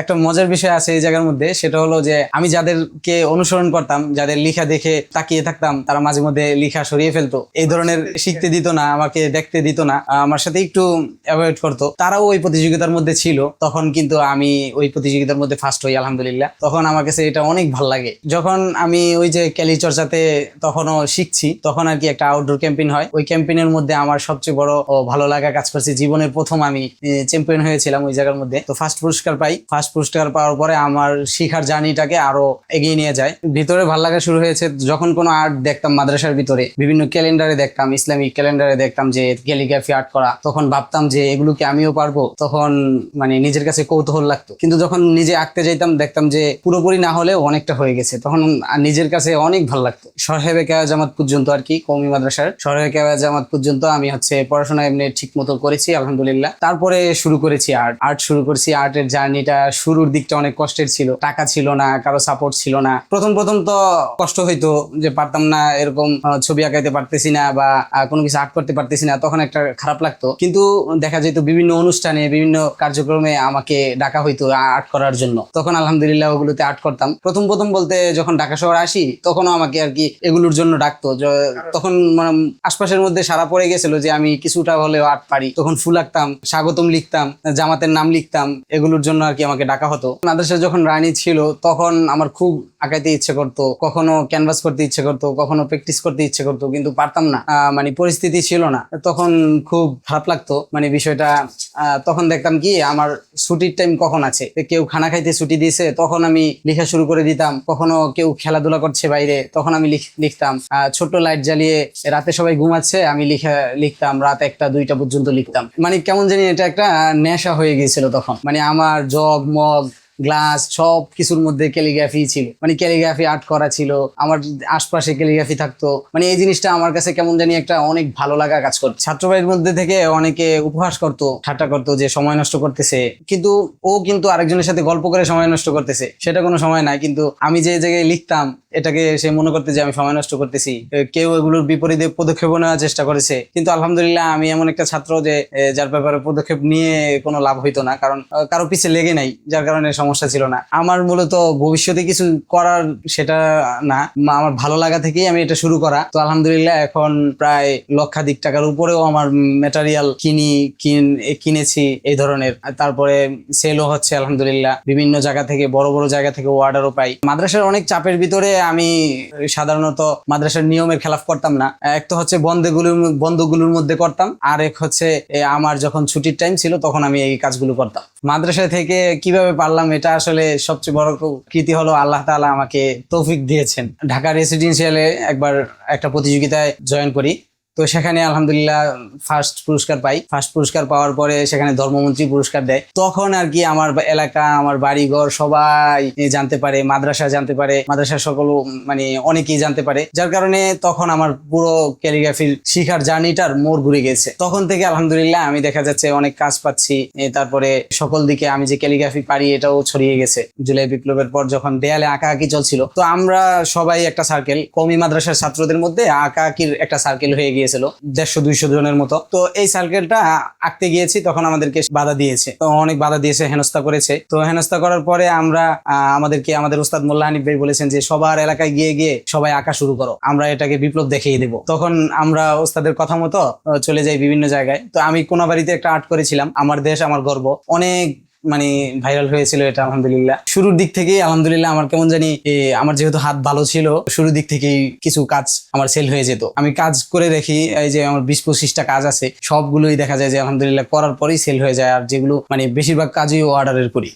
একটা মজার বিষয় আছে এই জায়গার মধ্যে সেটা হলো যে আমি যাদেরকে অনুসরণ করতাম যাদের লিখা দেখে তাকিয়ে থাকতাম তারা মাঝে মধ্যে লিখা সরিয়ে ফেলতো। এই ধরনের শিখতে দিত না আমাকে দেখতে দিত না। আমার সাথে একটু অ্যাভয়েড করতো। তারাও ওই প্রতিযোগিতার মধ্যে ছিল তখন কিন্তু আমি ওই প্রতিযোগিতার মধ্যে ফার্স্ট হই আলহামদুলিল্লাহ। তখন আমার কাছে এটা অনেক ভালো লাগে। যখন আমি ওই যে ক্যালি চর্চাতে তখনও শিখছি তখন আর কি একটা আউটডোর ক্যাম্পেইন হয়। ওই ক্যাম্পেইনের মধ্যে আমার সবচেয়ে বড় ও ভালো লাগা কাজ করছে জীবনের প্রথম আমি চ্যাম্পিয়ন হয়েছিলাম ওই জায়গার মধ্যে। তো ফার্স্ট পুরস্কার পাই। ফার্স্ট পুরস্কার পাওয়ার পরে আমার শিখার জার্নিটাকে আরও এগিয়ে নিয়ে যায়। ভিতরে ভালো লাগা শুরু হয়েছে যখন কোনো আর্ট দেখতাম মাদ্রাসার ভিতরে, বিভিন্ন ক্যালেন্ডারে দেখতাম, ইসলামিক ক্যালেন্ডারে দেখতাম যে ক্যালিগ্রাফি আর্ট করা। তখন ভাবতাম যে এগুলো কি আমিও পারব। তখন মানে নিজের কাছে কৌতূহল লাগতো। কিন্তু যখন নিজে আঁকতে যাইতাম, দেখতাম যে পুরোপুরি না হলেও অনেকটা হয়ে গেছে। তখন নিজের কাছে অনেক ভালো লাগতো। সরহেবে কেয়া জামাত পর্যন্ত আর কি কৌমি মাদ্রাসার। সরহেবে কেয়া জামাত পর্যন্ত আমি হচ্ছে পড়াশোনা এমনি ঠিক মতো করেছি, আলহামদুলিল্লাহ। তারপরে শুরু করেছি আর্ট আর্ট শুরু করেছি আর্টের জার্নিটা শুরুর দিকটা অনেক কষ্টের ছিল। টাকা ছিল না, কারও সাপোর্ট ছিল না। প্রথম প্রথম তো কষ্ট হইতো যে পারতাম না এরকম ছবি আঁকাইতে পারতেছি না বা কোনো কিছু আর্ট করতে পারতেছি না, তখন একটা খারাপ লাগতো। কিন্তু দেখা যেত বিভিন্ন অনুষ্ঠানে, বিভিন্ন কার্যক্রমে আমাকে ডাকা হইতো আর্ট করার জন্য। তখন আলহামদুলিল্লাহ ওগুলোতে আর্ট করতাম। প্রথম প্রথম বলতে যখন ঢাকা শহরে আসি, তখনও আমাকে আর কি এগুলোর জন্য ডাকতো। তখন মানে আশপাশের মধ্যে সারা পড়ে গেছিল যে আমি কিছুটা হলেও আর্ট পারি। তখন ফুল আঁকতাম, স্বাগতম লিখতাম, জামাতের নাম লিখতাম, এগুলোর জন্য আর কি আমাকে ডাকা হতো। মাদ্রাসায় যখন রানী ছিল, তখন আমার খুব আঁকাইতে ইচ্ছে করতো, কখনো ক্যানভাস করতে ইচ্ছে করতো, কখনো প্র্যাকটিস করতে ইচ্ছে করতো, কিন্তু পারতাম না। মানে পরিস্থিতি ছিল না। তখন খুব খারাপ লাগতো মানে বিষয়টা তখন দেখতাম কি, আমার ছুটির টাইম কখন আছে? কেউ খানা খাইতে ছুটি দিয়েছে, তখন আমি লেখা শুরু করে দিতাম। কখনো কেউ খেলাধুলা করছে বাইরে, তখন আমি লিখ- লিখতাম। ছোট লাইট জ্বালিয়ে রাতে সবাই ঘুমাচ্ছে, আমি লিখা লিখতাম, রাত একটা, দুইটা পর্যন্ত লিখতাম। মানে কেমন জানি এটা একটা নেশা হয়ে গিয়েছিল তখন। মানে আমার জগ, মগ গ্লাস সব কিছুর মধ্যে ক্যালিগ্রাফি ছিল। মানে ক্যালিগ্রাফি আর্ট করা ছিল, আমার আশপাশে ক্যালিগ্রাফি থাকতো। মানে এই জিনিসটা আমার কাছে কেমন জানি একটা অনেক ভালো লাগা কাজ করতো। ছাত্রবাড়ির মধ্যে থেকে অনেকে উপহাস করতো, ঠাট্টা করতো যে সময় নষ্ট করতেছে। কিন্তু ও কিন্তু আরেকজনের সাথে গল্প করে সময় নষ্ট করতেছে। সেটা কোনো সময় নাই, কিন্তু আমি যে জায়গায় লিখতাম এটাকে সে মনে করতে যে আমি সময় নষ্ট করতেছি। কেউ এগুলোর বিপরীতে পদক্ষেপ নেওয়ার চেষ্টা করেছে। কিন্তু আলহামদুলিল্লাহ আমি এমন একটা ছাত্র যে যার ব্যাপারে পদক্ষেপ নিয়ে কোনো লাভ হইতো না। কারণ কারও পিছে লেগে নাই, যার কারণে সমস্যা ছিল না। আমার মূলত ভবিষ্যতে কিছু করার সেটা না। আমার ভালো লাগা থেকেই আমি এটা শুরু করা। তো আলহামদুলিল্লাহ এখন প্রায় লক্ষাধিক টাকার উপরেও আমার ম্যাটেরিয়াল কিনি, কিন- কিনেছি এই ধরনের। তারপরে সেলও হচ্ছে আলহামদুলিল্লাহ। বিভিন্ন জায়গা থেকে, বড় বড় জায়গা থেকে অর্ডারও পাই। মাদ্রাসার অনেক চাপের ভিতরে আমি সাধারণত মাদ্রাসার নিয়মের খেলাফ করতাম না। এক তো হচ্ছে বন্ধগুলোর বন্ধগুলোর মধ্যে করতাম, আর এক হচ্ছে আমার যখন ছুটির টাইম ছিল তখন আমি এই কাজগুলো করতাম। মাদ্রাসা থেকে কীভাবে পারলাম এটা আসলে সবচেয়ে বড় কৃতি হলো আল্লাহ তালা আমাকে তৌফিক দিয়েছেন। ঢাকা রেসিডেন্সিয়ালে একবার একটা প্রতিযোগিতায় জয়েন করি। তো সেখানে আলহামদুলিল্লাহ ফার্স্ট পুরস্কার পাই। ফার্স্ট পুরস্কার পাওয়ার পরে সেখানে ধর্মমন্ত্রী পুরস্কার দেয়। তখন আর কি আমার এলাকা, আমার বাড়ি ঘর সবাই জানতে পারে, মাদ্রাসা জানতে পারে, মাদ্রাসা সকল মানে অনেকেই জানতে পারে। যার কারণে তখন আমার পুরো ক্যালিগ্রাফির শিখার জার্নিটার মোড় ঘুরে গেছে। তখন থেকে আলহামদুলিল্লাহ আমি দেখা যাচ্ছে অনেক কাজ পাচ্ছি। তারপরে সকল দিকে আমি যে ক্যালিগ্রাফি পারি এটাও ছড়িয়ে গেছে। জুলাই বিপ্লবের পর যখন দেয়ালে আঁকা আঁকি চলছিল। তো আমরা সবাই একটা সার্কেল কমি মাদ্রাসার ছাত্রদের মধ্যে আঁকা আঁকির একটা সার্কেল হয়ে গিয়েছিল। দেড়শো, দুইশো জনের মতো। তো এই সার্কেলটা আঁকতে গিয়েছি, তখন আমাদেরকে বাধা দিয়েছে। তো অনেক বাধা দিয়েছে, হেনস্থা করেছে। তো হেনস্থা করার পরে আমরা আমাদেরকে, আমাদের উস্তাদ মোল্লা হানিফ ভাই বলেছেন যে, সবার এলাকায় গিয়ে গিয়ে সবাই আঁকা শুরু করো। আমরা এটাকে বিপ্লব দেখিয়ে দেবো। তখন আমরা ওস্তাদের কথা মতো চলে যাই বিভিন্ন জায়গায়। তো আমি কোনাবাড়িতে একটা আর্ট করেছিলাম। আমার দেশ, আমার গর্ব। অনেক মানে ভাইরাল হয়েছিল এটা, আলহামদুলিল্লাহ। শুরুর দিক থেকেই, আলহামদুলিল্লাহ, আমার কেমন জানি আমার যেহেতু হাত ভালো ছিল, শুরুর দিক থেকেই কিছু কাজ আমার সেল হয়ে যেত। আমি কাজ করে দেখি, এই যে আমার বিশ পঁচিশটা কাজ আছে, সবগুলোই দেখা যায় যে, আলহামদুলিল্লাহ, করার পরেই সেল হয়ে যায়, আর যেগুলো মানে বেশিরভাগ কাজই অর্ডারের করি।